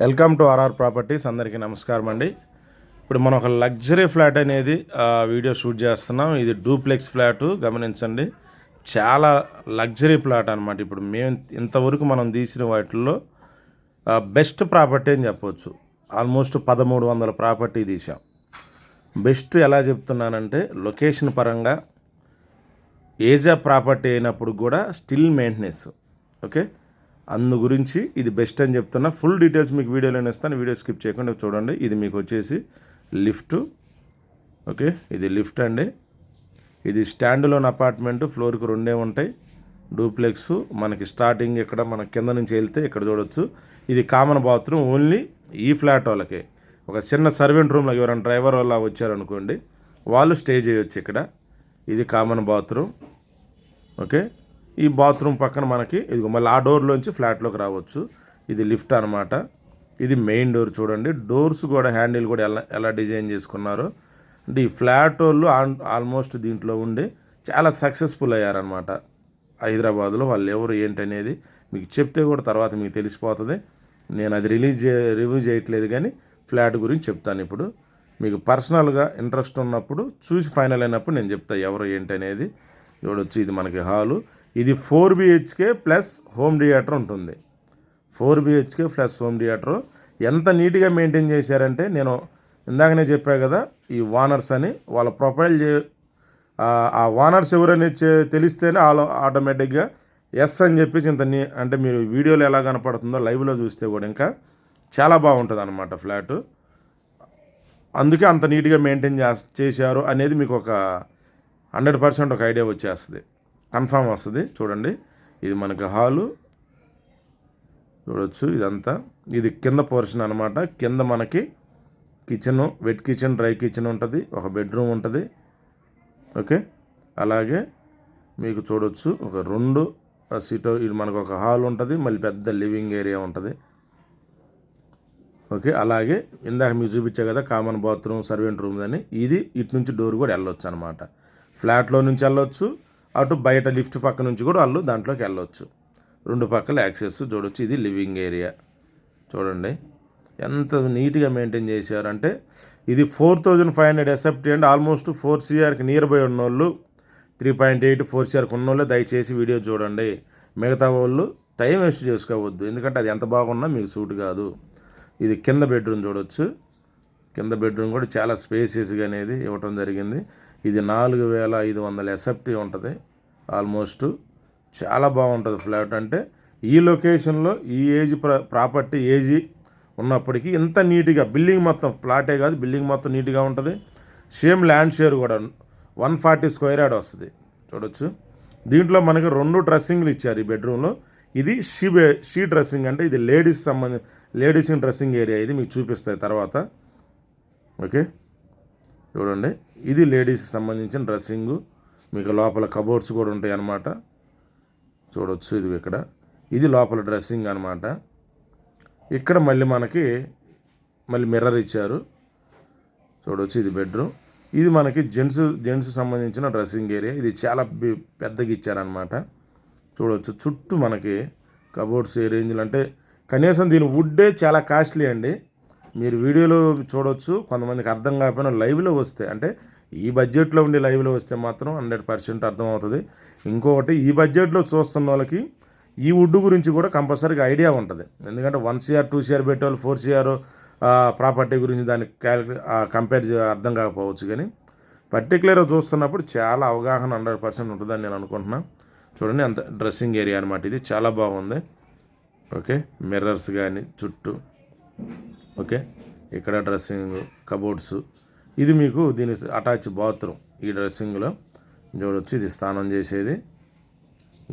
Welcome to RR properties. అందరికీ నమస్కారం అండి. ఇప్పుడు మనం ఒక లగ్జరీ ఫ్లాట్ అనేది వీడియో షూట్ చేస్తున్నాం. ఇది డూప్లెక్స్ ఫ్లాట్ గమనించండి. చాలా లగ్జరీ ఫ్లాట్ అనమాట ఇప్పుడు. మేము ఇంతవరకు మనం తీసిన వాటిల్లో బెస్ట్ ప్రాపర్టీ అని చెప్పొచ్చు. ఆల్మోస్ట్ పదమూడు వందల ప్రాపర్టీ తీసాం బెస్ట్ ఎలా చెప్తున్నానంటే లొకేషన్ పరంగా ఏజ్ ఆ ప్రాపర్టీ అయినప్పుడు కూడా స్టిల్ మెయింటెనెన్స్. ఓకే? అందు గురించి ఇది బెస్ట్ అని చెప్తున్నా. ఫుల్ డీటెయిల్స్ మీకు వీడియోలో ఇస్తాను. వీడియో స్కిప్ చేయకుండా చూడండి. ఇది మీకు వచ్చేసి లిఫ్ట్. ఓకే ఇది లిఫ్ట్ అండి. ఇది స్టాండ్లోన్ అపార్ట్మెంట్. ఫ్లోర్కి రెండే ఉంటాయి. డూప్లెక్స్. మనకి స్టార్టింగ్ ఇక్కడ మన కింద నుంచి వెళ్తే ఇక్కడ చూడొచ్చు. ఇది కామన్ బాత్రూమ్. ఓన్లీ ఈ ఫ్లాట్ వాళ్ళకే. ఒక చిన్న సర్వెంట్ రూమ్లో ఎవరైనా డ్రైవర్ వల్ల వచ్చారనుకోండి వాళ్ళు స్టే చేయొచ్చు ఇక్కడ. ఇది కామన్ బాత్రూమ్. ఓకే ఈ బాత్రూమ్ పక్కన మనకి ఇది మళ్ళీ ఆ డోర్లోంచి ఫ్లాట్లోకి రావచ్చు. ఇది లిఫ్ట్ అనమాట ఇది మెయిన్ డోర్ చూడండి. డోర్స్ కూడా హ్యాండిల్ కూడా ఎలా ఎలా డిజైన్ చేసుకున్నారో. అంటే ఈ ఫ్లాట్ వాళ్ళు ఆన్- ఆల్మోస్ట్ దీంట్లో ఉండి చాలా సక్సెస్ఫుల్ అయ్యారనమాట హైదరాబాద్లో వాళ్ళు ఎవరు ఏంటనేది మీకు చెప్తే కూడా తర్వాత మీకు తెలిసిపోతుంది. నేను అది రిలీజ్ చే రివ్యూ చేయట్లేదు కానీ ఫ్లాట్ గురించి చెప్తాను ఇప్పుడు. మీకు పర్సనల్గా ఇంట్రెస్ట్ ఉన్నప్పుడు చూసి ఫైనల్ అయినప్పుడు నేను చెప్తా ఎవరు ఏంటనేది. చూడొచ్చు ఇది మనకి హాలు ఇది four BHK plus home theatre ఉంటుంది. Four BHK plus home theatre. ఎంత నీట్గా మెయింటైన్ చేశారంటే నేను ఇందాకనే చెప్పా కదా ఈ వానర్స్ అని వాళ్ళ ప్రొఫైల్ చే ఆ- వానర్స్ ఎవరని తెలిస్తేనే ఆలో ఆటోమేటిక్గా ఎస్ అని చెప్పేసి ఇంత నీ అంటే మీరు వీడియోలో ఎలా కనపడుతుందో లైవ్లో చూస్తే కూడా ఇంకా చాలా బాగుంటుంది అనమాట ఫ్లాట్. అందుకే అంత నీట్గా మెయింటైన్ చేశారు అనేది మీకు ఒక హండ్రెడ్ పర్సెంట్ ఒక ఐడియా వచ్చేస్తుంది. కన్ఫామ్ వస్తుంది. చూడండి. ఇది మనకి హాలు. చూడొచ్చు ఇదంతా. ఇది కింద పోర్షన్ అనమాట కింద మనకి kitchen wet kitchen dry kitchen ఉంటుంది. ఒక బెడ్రూమ్ ఉంటుంది. ఓకే? అలాగే మీకు చూడొచ్చు ఒక రెండు సీట్. ఇది మనకు ఒక హాల్ ఉంటుంది. మళ్ళీ పెద్ద లివింగ్ ఏరియా ఉంటుంది. ఓకే? అలాగే ఇందాక మీకు చూపించా కదా కామన్ బాత్రూమ్ సర్వెంట్ రూమ్ అని. ఇది ఇటు నుంచి డోర్ కూడా వెళ్ళొచ్చు అనమాట ఫ్లాట్లో నుంచి వెళ్ళొచ్చు. అటు బయట లిఫ్ట్ పక్క నుంచి కూడా వాళ్ళు దాంట్లోకి వెళ్ళొచ్చు. రెండు పక్కల యాక్సెస్ చూడొచ్చు. ఇది లివింగ్ ఏరియా. చూడండి. ఎంత నీట్గా మెయింటైన్ చేశారంటే ఇది four thousand five hundred SFT and almost four సిఆర్కి nearby ఉన్నోళ్ళు త్రీ పాయింట్ ఎయిట్ ఫోర్ సిఆర్కి ఉన్నోళ్ళే దయచేసి వీడియో చూడండి. మిగతా వాళ్ళు టైం వేస్ట్ చేసుకోవద్దు. ఎందుకంటే అది ఎంత బాగున్నా మీకు సూట్ కాదు. ఇది కింద బెడ్రూమ్ చూడొచ్చు. కింద బెడ్రూమ్ కూడా చాలా స్పేసియస్గా అనేది ఇవ్వటం జరిగింది. ఇది నాలుగు వేల ఐదు వందల ఎసెప్టీ ఉంటుంది. ఆల్మోస్ట్ చాలా బాగుంటుంది ఫ్లాట్. అంటే ఈ లొకేషన్లో ఈ ఏజ్ ప్రాపర్టీ ఏజ్ ఉన్నప్పటికీ ఇంత నీట్గా బిల్డింగ్ మొత్తం ఫ్లాటే కాదు బిల్డింగ్ మొత్తం నీట్గా ఉంటుంది. సేమ్ ల్యాండ్ షేర్ కూడా వన్ ఫార్టీ స్క్వేర్ యార్డ్ వస్తుంది. చూడొచ్చు. దీంట్లో మనకి రెండు డ్రెస్సింగ్లు ఇచ్చారు ఈ బెడ్రూమ్లో. ఇది షీ బె షీ డ్రెస్సింగ్ అంటే ఇది లేడీస్ సంబంధించి లేడీస్ డ్రెస్సింగ్ ఏరియా ఇది మీకు చూపిస్తాయి తర్వాత. ఓకే? చూడండి. ఇది లేడీస్కి సంబంధించిన డ్రెస్సింగు. మీకు లోపల కబోర్డ్స్ కూడా ఉంటాయి అన్నమాట. చూడవచ్చు ఇది ఇక్కడ. ఇది లోపల డ్రెస్సింగ్ అనమాట ఇక్కడ మళ్ళీ మనకి మళ్ళీ మిర్రర్ ఇచ్చారు. చూడవచ్చు ఇది బెడ్రూమ్. ఇది మనకి జెంట్స్ జెంట్స్ సంబంధించిన డ్రెస్సింగ్ ఏరియా. ఇది చాలా పెద్దగా ఇచ్చారనమాట చూడవచ్చు చుట్టూ మనకి కబోర్డ్స్ ఏ రేంజ్లు అంటే కనీసం దీని వుడ్డే చాలా కాస్ట్లీ అండి. మీరు వీడియోలో చూడవచ్చు కొంతమందికి అర్థం కాకపోయినా లైవ్లో వస్తే అంటే ఈ బడ్జెట్లో ఉండి లైవ్లో వస్తే మాత్రం హండ్రెడ్ పర్సెంట్ అర్థమవుతుంది. ఇంకొకటి ఈ బడ్జెట్లో చూస్తున్న వాళ్ళకి ఈ వుడ్ గురించి కూడా కంపల్సరీగా ఐడియా ఉంటుంది. ఎందుకంటే వన్ సిఆర్ టూ సిఆర్ పెట్టేవాళ్ళు ఫోర్ సిఆర్ ప్రాపర్టీ గురించి దాన్ని క్యాలిక్యులే కంపేర్ అర్థం కాకపోవచ్చు కానీ పర్టికులర్గా చూస్తున్నప్పుడు చాలా అవగాహన హండ్రెడ్ పర్సెంట్ ఉంటుందని నేను అనుకుంటున్నాను చూడండి అంత డ్రెస్సింగ్ ఏరియా అనమాట ఇది. చాలా బాగుంది. ఓకే మిర్రర్స్ కానీ చుట్టూ. ఓకే? ఇక్కడ డ్రెస్సింగ్ కబోర్డ్స్. ఇది మీకు దీని అటాచ్ బాత్రూమ్. ఈ డ్రెస్సింగ్లో చూడొచ్చు ఇది స్నానం చేసేది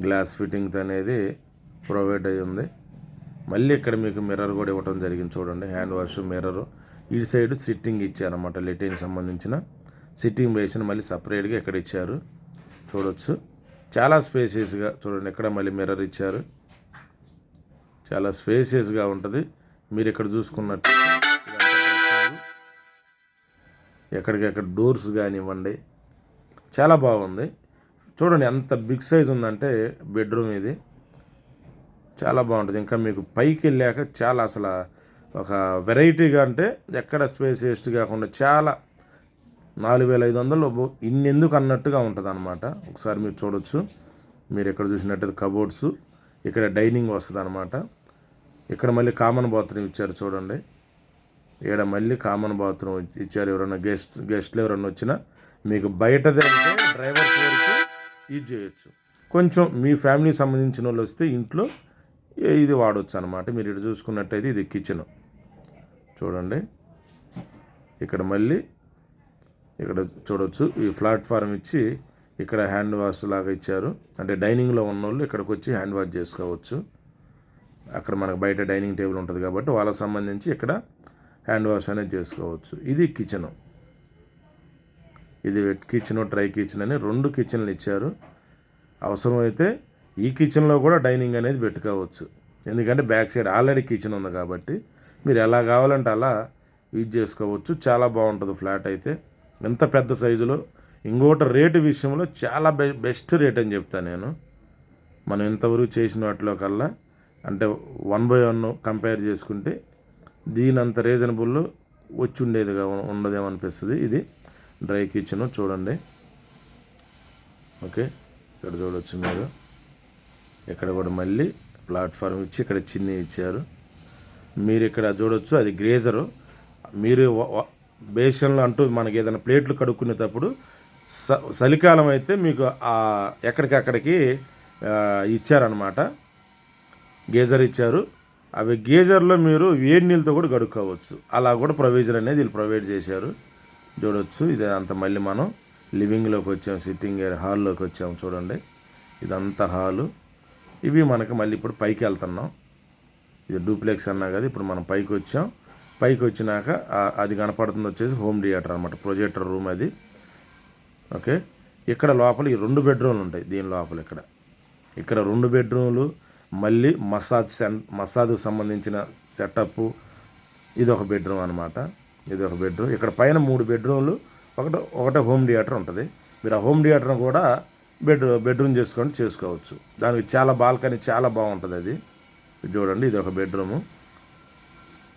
గ్లాస్ ఫిట్టింగ్తో అనేది ప్రొవైడ్ అయి ఉంది. మళ్ళీ ఇక్కడ మీకు మిర్రర్ కూడా ఇవ్వడం జరిగింది చూడండి. Hand wash mirror. ఈ సైడ్ సిట్టింగ్ ఇచ్చారన్నమాట లెటిన్ సంబంధించిన. సిట్టింగ్ బేసిన్ మళ్ళీ సపరేట్గా ఇక్కడ ఇచ్చారు. చూడొచ్చు. చాలా స్పేసియస్గా చూడండి ఇక్కడ మళ్ళీ మిర్రర్ ఇచ్చారు. చాలా స్పేసియస్గా ఉంటుంది. మీరు ఇక్కడ చూసుకున్నట్టు ఎక్కడికెక్కడ డోర్స్ కానివ్వండి చాలా బాగుంది. చూడండి ఎంత బిగ్ సైజ్ ఉందంటే బెడ్రూమ్ ఇది. చాలా బాగుంటుంది. ఇంకా మీకు పైకి వెళ్ళాక చాలా అసలు ఒక వెరైటీగా అంటే ఎక్కడ స్పేస్ వేస్ట్ కాకుండా చాలా నాలుగు వేల ఐదు వందలు ఇన్నెందుకు అన్నట్టుగా ఉంటుంది అనమాట ఒకసారి మీరు చూడొచ్చు. మీరు ఎక్కడ చూసినట్టయితే కబోర్డ్స్ ఇక్కడ డైనింగ్ వస్తుంది అనమాట ఇక్కడ మళ్ళీ కామన్ బాత్రూమ్ ఇచ్చారు చూడండి. ఇక్కడ మళ్ళీ కామన్ బాత్రూమ్ ఇచ్చారు ఎవరైనా గెస్ట్ గెస్ట్లు ఎవరైనా వచ్చినా. మీకు బయట డ్రైవర్ ఫ్లోర్కి యూజ్ చేయొచ్చు. కొంచెం మీ ఫ్యామిలీకి సంబంధించిన వాళ్ళు వస్తే ఇంట్లో ఇది వాడవచ్చు అనమాట మీరు ఇటు చూసుకున్నట్టయితే ఇది కిచెన్ చూడండి. ఇక్కడ మళ్ళీ ఇక్కడ చూడవచ్చు ఈ ప్లాట్ఫారం ఇచ్చి ఇక్కడ హ్యాండ్ వాష్ లాగా ఇచ్చారు. అంటే డైనింగ్లో ఉన్నోళ్ళు ఇక్కడికి వచ్చి హ్యాండ్ వాష్ చేసుకోవచ్చు. అక్కడ మనకు బయట డైనింగ్ టేబుల్ ఉంటుంది కాబట్టి వాళ్ళకి సంబంధించి ఇక్కడ హ్యాండ్ వాష్ అనేది చేసుకోవచ్చు. ఇది కిచెను. ఇది వెట్ కిచెన్ డ్రై కిచెన్ అని రెండు కిచెన్లు ఇచ్చారు. అవసరమైతే ఈ కిచెన్లో కూడా డైనింగ్ అనేది పెట్టుకోవచ్చు. ఎందుకంటే బ్యాక్ సైడ్ ఆల్రెడీ కిచెన్ ఉంది కాబట్టి మీరు ఎలా కావాలంటే అలా యూజ్ చేసుకోవచ్చు. చాలా బాగుంటుంది ఫ్లాట్ అయితే. ఎంత పెద్ద సైజులో. ఇంకోటి రేటు విషయంలో చాలా బె బెస్ట్ రేట్ అని చెప్తాను నేను. మనం ఇంతవరకు చేసిన వాటిలో కల్లా అంటే వన్ బై వన్ కంపేర్ చేసుకుంటే దీని అంత రీజనబుల్ వచ్చి ఉండేదిగా ఉండదేమనిపిస్తుంది ఇది డ్రై కిచెన్ చూడండి. ఓకే ఇక్కడ చూడవచ్చు మీరు. ఇక్కడ కూడా మళ్ళీ ప్లాట్ఫామ్ ఇచ్చి ఇక్కడ చిన్ని ఇచ్చారు. మీరు ఇక్కడ చూడొచ్చు అది గ్రేజరు. మీరు వ- బేషన్లో అంటూ మనకి ఏదైనా ప్లేట్లు కడుక్కునేటప్పుడు స చలికాలం అయితే మీకు ఎక్కడికక్కడికి ఇచ్చారనమాట గేజర్ ఇచ్చారు. అవి గేజర్లో మీరు వేడి నీళ్ళతో కూడా కడుక్కోవచ్చు. అలా కూడా ప్రొవిజన్ అనేది వీళ్ళు ప్రొవైడ్ చేశారు. చూడొచ్చు. ఇది అంత మళ్ళీ మనం లివింగ్లోకి వచ్చాం సిట్టింగ్ ఏరియా హాల్లోకి వచ్చాం చూడండి. ఇదంతా హాలు. ఇవి మనకి మళ్ళీ ఇప్పుడు పైకి వెళ్తున్నాం. ఇది డూప్లెక్స్ అన్నా కదా ఇప్పుడు మనం పైకి వచ్చాం. పైకి వచ్చినాక అది కనపడుతుంది వచ్చేసి హోమ్ థియేటర్ అనమాట ప్రొజెక్టర్ రూమ్ అది. ఓకే? ఇక్కడ లోపల ఈ రెండు బెడ్రూమ్లు ఉంటాయి దీని లోపల ఇక్కడ. ఇక్కడ రెండు బెడ్రూమ్లు మళ్ళీ మసాజ్ సెన్ మసాజ్కి సంబంధించిన సెటప్ ఇది ఒక బెడ్రూమ్ అనమాట ఇది ఒక బెడ్రూమ్. ఇక్కడ పైన మూడు బెడ్రూమ్లు. ఒకటి ఒకటే హోమ్ థియేటర్ ఉంటుంది. మీరు ఆ హోమ్ థియేటర్ను కూడా బెడ్ బెడ్రూమ్ చేసుకొని చేసుకోవచ్చు. దానికి చాలా బాల్కనీ చాలా బాగుంటుంది అది. చూడండి ఇది ఒక బెడ్రూము.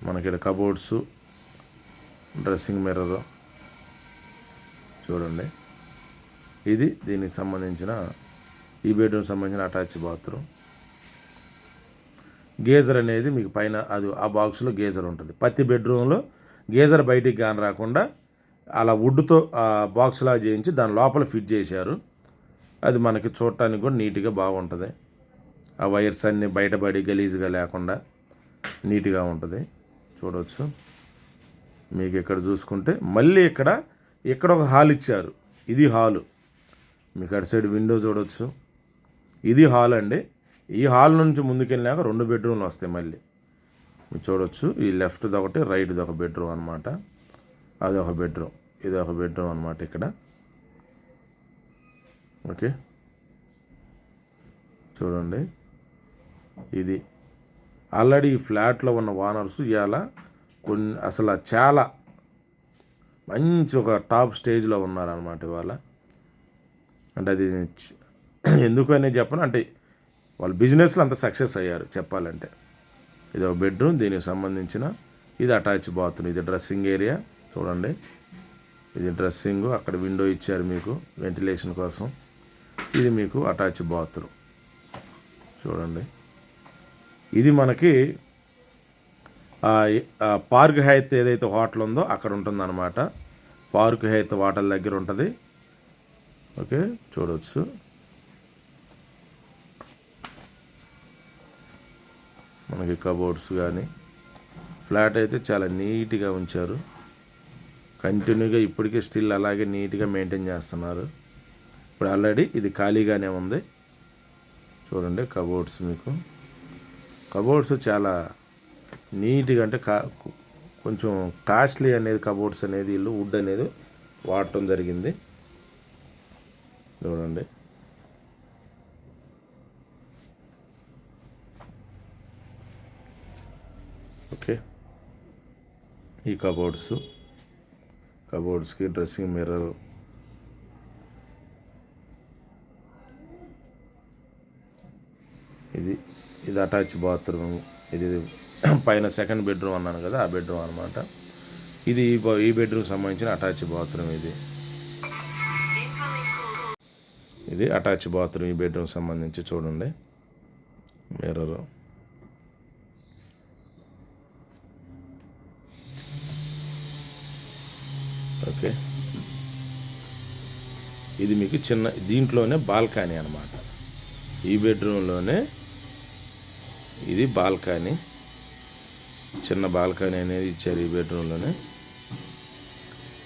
మనకి ఇక్కడ కబోర్డ్స్ డ్రెస్సింగ్ మిర్రర్. చూడండి. ఇది దీనికి సంబంధించిన ఈ బెడ్రూమ్ సంబంధించిన అటాచ్ బాత్రూమ్. గేజర్ అనేది మీకు పైన అది ఆ బాక్స్లో గేజర్ ఉంటుంది. ప్రతి బెడ్రూమ్లో గేజర్ బయటికి కాని రాకుండా అలా వుడ్తో బాక్స్లా చేయించి దాని లోపల ఫిట్ చేశారు. అది మనకి చూడటానికి కూడా నీట్గా బాగుంటుంది. ఆ వైర్స్ అన్నీ బయటపడి గలీజ్గా లేకుండా నీట్గా ఉంటుంది. చూడవచ్చు మీకు ఇక్కడ చూసుకుంటే మళ్ళీ ఇక్కడ ఇక్కడ ఒక హాల్ ఇచ్చారు. ఇది హాలు. మీకు అటు సైడ్ విండో చూడవచ్చు ఇది హాల్ అండి. ఈ హాల్ నుంచి ముందుకెళ్ళినాక రెండు బెడ్రూమ్లు వస్తాయి మళ్ళీ. మీరు చూడొచ్చు ఈ లెఫ్ట్ది ఒకటి రైట్ది ఒక బెడ్రూమ్ అనమాట అది ఒక బెడ్రూమ్ ఇది ఒక బెడ్రూమ్ అనమాట ఇక్కడ. ఓకే? చూడండి. ఇది ఆల్రెడీ ఈ ఫ్లాట్లో ఉన్న ఓనర్స్ ఇవాళ కొన్ని అసలు చాలా మంచి ఒక టాప్ స్టేజ్లో ఉన్నారనమాట ఇవాళ. అంటే అది ఎందుకనే చెప్పను అంటే వాళ్ళు బిజినెస్లో అంత సక్సెస్ అయ్యారు చెప్పాలంటే. ఇది ఒక బెడ్రూమ్ దీనికి సంబంధించిన ఇది అటాచ్ బాత్రూమ్ ఇది డ్రెస్సింగ్ ఏరియా. చూడండి. ఇది డ్రెస్సింగ్ అక్కడ విండో ఇచ్చారు మీకు వెంటిలేషన్ కోసం. ఇది మీకు అటాచ్ బాత్రూమ్. చూడండి. ఇది మనకి ఆ, పార్క్ హైత్ ఏదైతే హోటల్ ఉందో అక్కడ ఉంటుందన్నమాట. పార్క్ హైత్ హోటల్ దగ్గర ఉంటుంది. ఓకే చూడవచ్చు మనకి కబోర్డ్స్ కానీ ఫ్లాట్ అయితే చాలా నీట్గా ఉంచారు. కంటిన్యూగా ఇప్పటికే స్టిల్ అలాగే నీట్గా మెయింటైన్ చేస్తున్నారు. ఇప్పుడు ఆల్రెడీ ఇది ఖాళీగానే ఉంది. చూడండి కబోర్డ్స్ మీకు. కబోర్డ్స్ చాలా నీట్గా అంటే కా కొంచెం కాస్ట్లీ అనేది కబోర్డ్స్ అనేది వీళ్ళు వుడ్ అనేది వాడటం జరిగింది. చూడండి. ఓకే. ఈ కబోర్డ్స్. కబోర్డ్స్కి dressing mirror. ఇది ఇది అటాచ్ బాత్రూమ్. ఇది పైన సెకండ్ బెడ్రూమ్ అన్నాను కదా ఆ బెడ్రూమ్ అనమాట ఇది ఈ బెడ్రూమ్ సంబంధించిన అటాచ్ బాత్రూమ్ ఇది. ఇది అటాచ్ బాత్రూమ్ ఈ బెడ్రూమ్ సంబంధించి చూడండి. మిర్రర్. ఓకే. ఇది మీకు చిన్న దీంట్లోనే బాల్కనీ అనమాట ఈ బెడ్రూమ్లోనే ఇది బాల్కనీ. చిన్న బాల్కనీ అనేది ఇచ్చారు ఈ బెడ్రూమ్లోనే.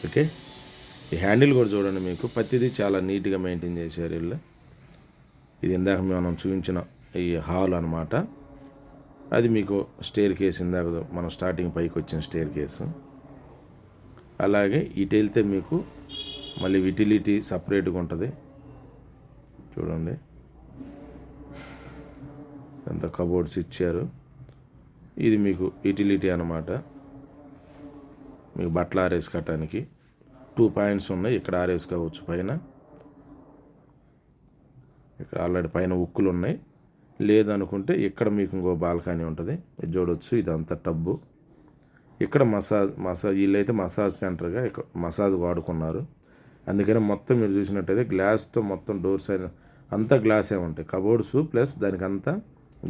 ఓకే. ఈ హ్యాండిల్ కూడా చూడండి మీకు. ప్రతిదీ చాలా నీట్గా మెయింటైన్ చేశారు వీళ్ళు. ఇది ఇందాక మనం చూపించిన ఈ హాల్ అనమాట అది మీకు స్టేర్ కేస్ ఇందాక మనం స్టార్టింగ్ పైకి వచ్చిన స్టేర్ కేసు. అలాగే ఇటు వెళ్తే మీకు మళ్ళీ యుటిలిటీ సపరేట్గా ఉంటుంది. చూడండి. ఎంత కబోర్డ్స్ ఇచ్చారు. ఇది మీకు యుటిలిటీ అనమాట మీకు బట్టలు ఆరేసుకోవటానికి టూ పాయింట్స్ ఉన్నాయి. ఇక్కడ ఆరేసుకోవచ్చు పైన. ఇక్కడ ఆల్రెడీ పైన ఉక్కులు ఉన్నాయి. లేదనుకుంటే ఇక్కడ మీకు ఇంకో బాల్కనీ ఉంటుంది. ఇది ఇదంతా టబ్బు. ఇక్కడ మసాజ్ మసాజ్ వీళ్ళైతే మసాజ్ సెంటర్గా ఇక్కడ మసాజ్ వాడుకున్నారు. అందుకని మొత్తం మీరు చూసినట్టయితే గ్లాస్తో మొత్తం డోర్స్ అయిన అంతా గ్లాసే ఉంటాయి. కబోర్డ్స్ ప్లస్ దానికి అంతా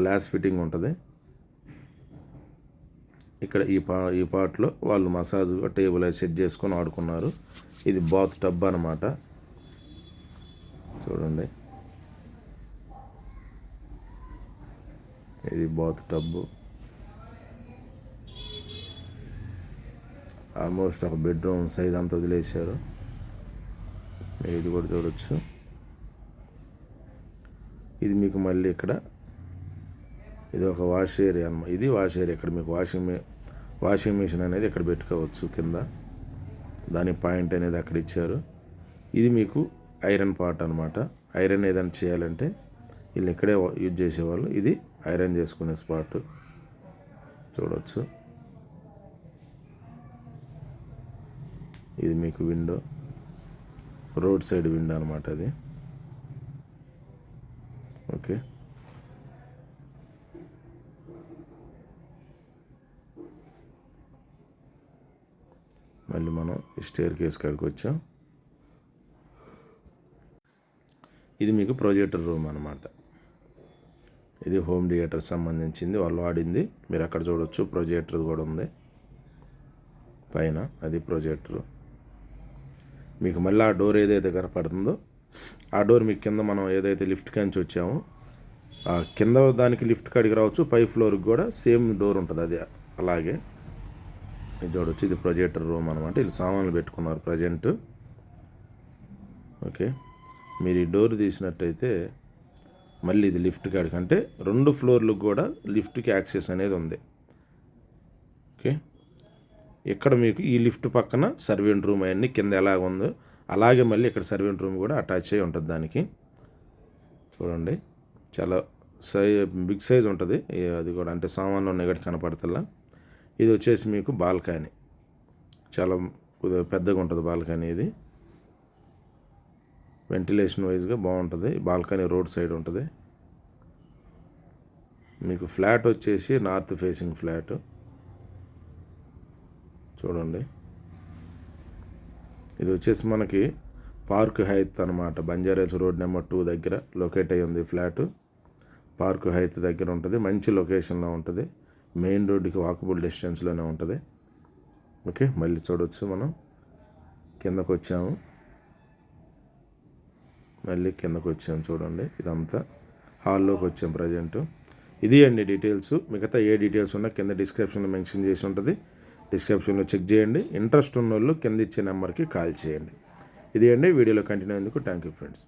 గ్లాస్ ఫిట్టింగ్ ఉంటుంది. ఇక్కడ ఈ పా ఈ పార్ట్లో వాళ్ళు మసాజ్ టేబుల్ సెట్ చేసుకొని ఆడుకున్నారు ఇది బాత్ టబ్ అనమాట చూడండి. ఇది బాత్ టబ్బు ఆల్మోస్ట్ ఒక బెడ్రూమ్ సైజ్ అంతా వదిలేశారు. మీరు ఇది కూడా చూడొచ్చు. ఇది మీకు మళ్ళీ ఇక్కడ ఇది ఒక వాష్ ఏరియా అనమాట ఇది వాష్ ఏరియా. ఇక్కడ మీకు వాషింగ్ మే వాషింగ్ మిషన్ అనేది ఇక్కడ పెట్టుకోవచ్చు కింద. దాని పాయింట్ అనేది అక్కడ ఇచ్చారు. ఇది మీకు ఐరన్ పార్ట్ అనమాట ఐరన్ ఏదైనా చేయాలంటే వీళ్ళు ఇక్కడే యూజ్ చేసేవాళ్ళు. ఇది ఐరన్ చేసుకునే స్పాట్. చూడవచ్చు ఇది మీకు విండో రోడ్ సైడ్ విండో అనమాట అది. ఓకే మళ్ళీ మనం స్టేర్ కేస్ కాడికి వచ్చాం. ఇది మీకు ప్రొజెక్టర్ రూమ్ అనమాట ఇది హోమ్ థియేటర్ సంబంధించింది. వాళ్ళు వాడింది. మీరు అక్కడ చూడొచ్చు. ప్రొజెక్టర్ కూడా ఉంది. పైన అది ప్రొజెక్టర్ మీకు మళ్ళీ ఆ డోర్ ఏదైతే కనపడుతుందో ఆ డోర్ మీకు కింద మనం ఏదైతే లిఫ్ట్ కంచి వచ్చామో ఆ కింద దానికి లిఫ్ట్ కాడికి రావచ్చు పై ఫ్లోర్కి కూడా సేమ్ డోర్ ఉంటుంది అది అలాగే. ఇది చూడొచ్చు ఇది ప్రొజెక్టర్ రూమ్ అనమాట వీళ్ళు సామాన్లు పెట్టుకున్నారు ప్రజెంట్. ఓకే. మీరు ఈ డోర్ తీసినట్టయితే మళ్ళీ ఇది లిఫ్ట్ కాడికి అంటే రెండు ఫ్లోర్లకు కూడా లిఫ్ట్కి యాక్సెస్ అనేది ఉంది. ఓకే. ఇక్కడ మీకు ఈ లిఫ్ట్ పక్కన సర్వెంట్ రూమ్ అవన్నీ కింద ఎలా ఉందో అలాగే మళ్ళీ ఇక్కడ సర్వెంట్ రూమ్ కూడా అటాచ్ అయి ఉంటుంది దానికి. చూడండి చాలా సై బిగ్ సైజ్ ఉంటుంది. అది కూడా అంటే సామాన్లు ఉన్నాయి కూడా కనపడతల్లా ఇది వచ్చేసి మీకు బాల్కనీ. చాలా పెద్దగా ఉంటుంది బాల్కనీ ఇది. వెంటిలేషన్ వైజ్గా బాగుంటుంది. బాల్కనీ రోడ్ సైడ్ ఉంటుంది. మీకు ఫ్లాట్ వచ్చేసి నార్త్ ఫేసింగ్ ఫ్లాట్. చూడండి. ఇది వచ్చేసి మనకి పార్క్ హైత్ అనమాట బంజారాస్ రోడ్ నెంబర్ టూ దగ్గర లొకేట్ అయ్యి ఉంది ఫ్లాట్. పార్క్ హైత్ దగ్గర ఉంటుంది. మంచి లొకేషన్లో ఉంటుంది. మెయిన్ రోడ్డుకి వాకబుల్ డిస్టెన్స్లోనే ఉంటుంది. ఓకే మళ్ళీ చూడవచ్చు మనం. కిందకు వచ్చాము. మళ్ళీ కిందకు వచ్చాము చూడండి. ఇదంతా హాల్లోకి వచ్చాం ప్రజెంట్ ఇది అండి డీటెయిల్స్ మిగతా ఏ డీటెయిల్స్ ఉన్నా కింద డిస్క్రిప్షన్లో మెన్షన్ చేసి ఉంటుంది. డిస్క్రిప్షన్లో చెక్ చేయండి. ఇంట్రెస్ట్ ఉన్న వాళ్ళు కింద ఇచ్చే నెంబర్కి కాల్ చేయండి. ఇది అండి వీడియోలో కంటిన్యూ అయ్యేందుకు థ్యాంక్ యూ ఫ్రెండ్స్.